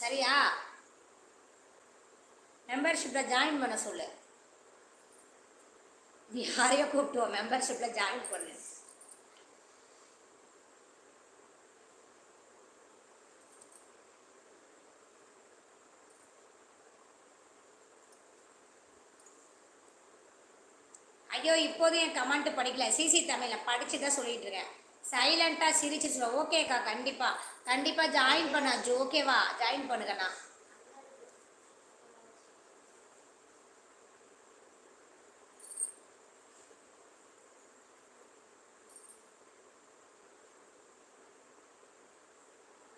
சரியா? மெம்பர்ஷிப்பில் ஜாயின் பண்ண சொல்லு. நீ யாரையோ கூப்பிட்டுவோம் மெம்பர்ஷிப்பில் ஜாயின் பண்ணு. ஐயோ இப்போதும் என் கமெண்ட் படிக்கல. சிசி தமிழில் படிச்சு தான் சொல்லிட்டு இருக்கேன். சைலண்ட்டாக சிரிச்சு சொல்லுவோம் ஓகேக்கா கண்டிப்பாக கண்டிப்பாக ஜாயின் பண்ணாச்சு ஓகேவா ஜாயின் பண்ணுங்கண்ணா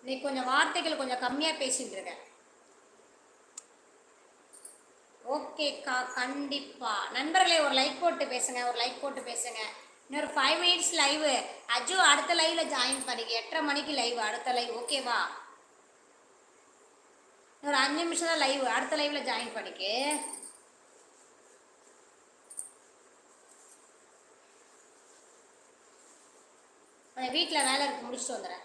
நீ கொஞ்சம் வார்த்தைகள் கொஞ்சம் கம்மியாக பேசிட்டு இருக்க ஓகேக்கா கண்டிப்பா. நண்பர்களே ஒரு லைக் போட்டு பேசுங்க. ஒரு லைக் போட்டு பேசுங்க. இன்னொரு ஃபைவ் மினிட்ஸ் லைவு அஜு அடுத்த லைவ்ல ஜாயின் பண்ணிக்க எட்டரை மணிக்கு லைவ் அடுத்த லைவ் ஓகேவா இன்னொரு அஞ்சு நிமிஷம் தான் லைவ் அடுத்த லைவ்ல ஜாயின் பண்ணிக்க. வீட்டில் வேலை இருக்கு. முடிச்சுட்டு வந்துடுறேன்.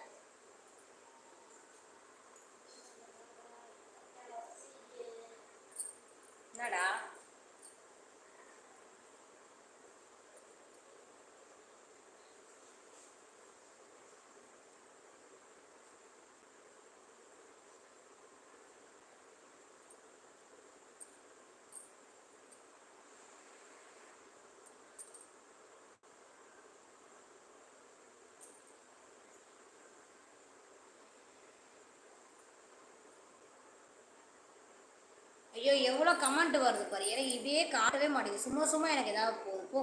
ஐயோ எவ்வளோ கமெண்ட் வருது பாரு. எனக்கு இதே காட்டவே மாட்டேங்குது. சும்மா சும்மா எனக்கு ஏதாவது போகுது போ.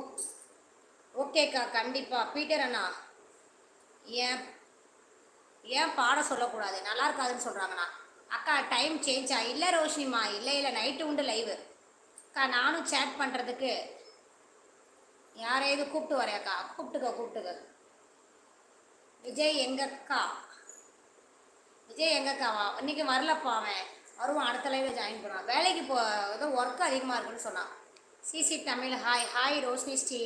ஓகேக்கா கண்டிப்பாக பீட்டர் அண்ணா ஏன் ஏன் பாட சொல்லக்கூடாது? நல்லா இருக்காதுன்னு சொல்கிறாங்கண்ணா அக்கா டைம் சேஞ்சா இல்லை ரோஷினிமா இல்லை இல்லை நைட்டு உண்டு லைவு அக்கா நானும் சேட் பண்ணுறதுக்கு யாரையாவது கூப்பிட்டு வரையாக்கா கூப்பிட்டுக்க கூப்பிட்டுக்க. விஜய் எங்கக்கா? விஜய் எங்கக்காவா இன்னைக்கு வரலப்பா அவன். அவரும் அடுத்த லைவ்ல ஜாயின் பண்ணுவான் வேலைக்கு போ ஏதோ ஒர்க் அதிகமாக இருக்குன்னு சொன்னான். CC Tamil hi hi Roshini Sri.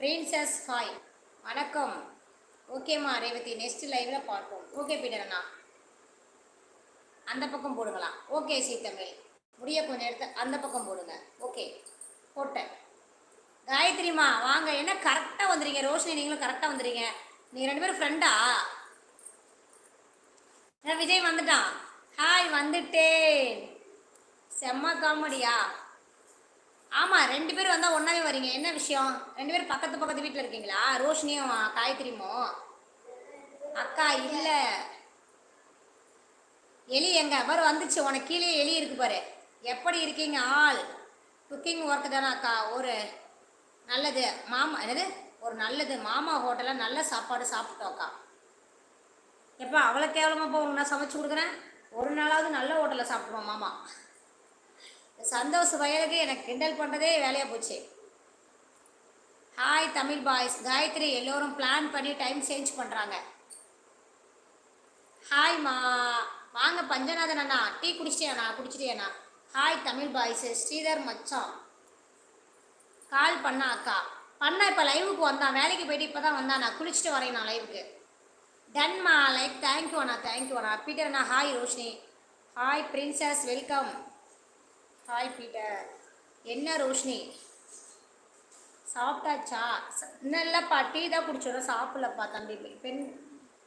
Princess hi வணக்கம். ஓகேம்மா ரேவதி நெக்ஸ்ட் லைவ்ல பார்ப்போம். ஓகே பீட்டர் அண்ணா. அந்த பக்கம் போடுங்களாம் ஓகே சி தமிழ். முடிய கொஞ்சம் எடுத்து அந்த பக்கம் போடுங்க. ஓகே போட்டேன். காயத்ரிமா வாங்க. என்ன கரெக்டாக வந்துடுறீங்க ரோஷினி நீங்களும் கரெக்டாக வந்துடுங்க நீங்கள் ரெண்டு பேரும் ஃப்ரெண்டா நான் விஜய் வந்துட்டான்? ஹாய் வந்துட்டேன். செம்ம காமெடியா? ஆமாம் ரெண்டு பேரும் வந்தால் ஒன்றாவே வரீங்க என்ன விஷயம்? ரெண்டு பேரும் பக்கத்து பக்கத்து வீட்டில் இருக்கீங்களா? ரோஷினியும் காயத்ரிமோ அக்கா இல்லை. எலி எங்க? பாரு வந்துச்சு. உனக்கு கீழே எலி இருக்கு பாரு. எப்படி இருக்கீங்க ஆள்? குக்கிங் ஒர்க் தானே அக்கா. ஒரு நல்லது. மாமா என்னது? ஒரு நல்லது. மாமா ஹோட்டலில் நல்ல சாப்பாடு சாப்பிட்டோம் அக்கா. எப்போ அவ்வளோ கேவலமாக போ நான் சமைச்சு கொடுக்குறேன்? ஒரு நாளாவது நல்ல ஹோட்டலில் சாப்பிடுவோம் மாமா. சந்தோஷ் வயலுக்கு எனக்கு கிண்டல் பண்ணுறதே வேலையாக போச்சு. ஹாய் தமிழ் பாய்ஸ் காயத்ரி எல்லோரும் பிளான் பண்ணி டைம் சேஞ்ச் பண்ணுறாங்க ஹாய் மா. வாங்க பஞ்சநாதன் அண்ணா. டீ குடிச்சிட்டியாண்ணா குடிச்சிட்டியாண்ணா ஹாய் தமிழ் பாய்ஸ் ஸ்ரீதர் மச்சான். கால் பண்ணா அக்கா. பண்ணா இப்போ லைவுக்கு வந்தான். வேலைக்கு போயிட்டு இப்போ தான் வந்தான் நான் குளிச்சுட்டு வரேன் நான் லைவுக்கு டன்மா லைக் தேங்க்யூ அண்ணா தேங்க்யூ அண்ணா பீட்டர் அண்ணா hi Roshini hi princess welcome hi Peter என்ன ரோஷினி? சாப்பிட்டாச்சா? ச- இன்னும் இல்லைப்பா டீ தான் குடிச்சிடும் சாப்பிடலப்பா தம்பி. பெண்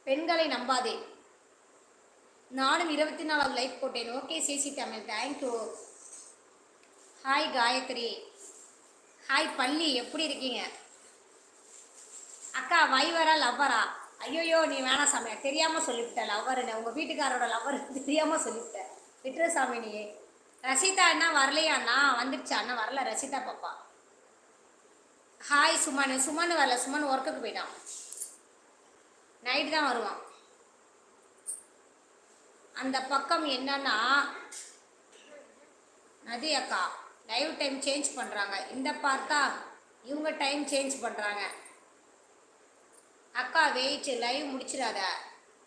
பெண்களை நம்பாதே. நானும் இருபத்தி நாலாவது லைக் போட்டேன். Okay CC Tamil thank you hi Gayathri hi பள்ளி எப்படி இருக்கீங்க? அக்கா வைவரா லவ்வரா ஐயோயோ நீ வேணாம் சாமி. தெரியாமல் சொல்லிவிட்ட என்ன உங்கள் வீட்டுக்காரோட லவ்வர் தெரியாமல் சொல்லிவிட்ட. விட்டுரு சாமி நீ. ரசிதா அண்ணா வரலையா அண்ணா? வந்துடுச்சா அண்ணா? வரல ரசிதா பாப்பா. ஹாய் சுமன். சுமன் வரல. சுமன் ஒர்க்குக்கு போயிட்டான். நைட்டு தான் வருவான். அந்த பக்கம் என்னன்னா நதி அக்கா லைவ் டைம் சேஞ்ச் பண்ணுறாங்க இந்த பார்த்தா இவங்க டைம் சேஞ்ச் பண்ணுறாங்க அக்கா வெயிட் லைவ் முடிச்சிடாத.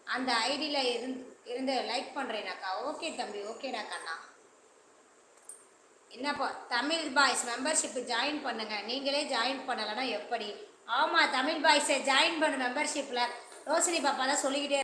அந்த ஐடியில் இருந்து இருந்து லைக் பண்ணுறேனாக்கா ஓகே தம்பி ஓகேடா கண்ணா என்னப்பா தமிழ் பாய்ஸ் மெம்பர்ஷிப்பு ஜாயின் பண்ணுங்கள் நீங்களே ஜாயின் பண்ணலைன்னா எப்படி? ஆமாம் தமிழ் பாய்ஸை ஜாயின் பண்ணு மெம்பர்ஷிப்பில் ரோசினி பாப்பா தான் சொல்லிக்கிட்டே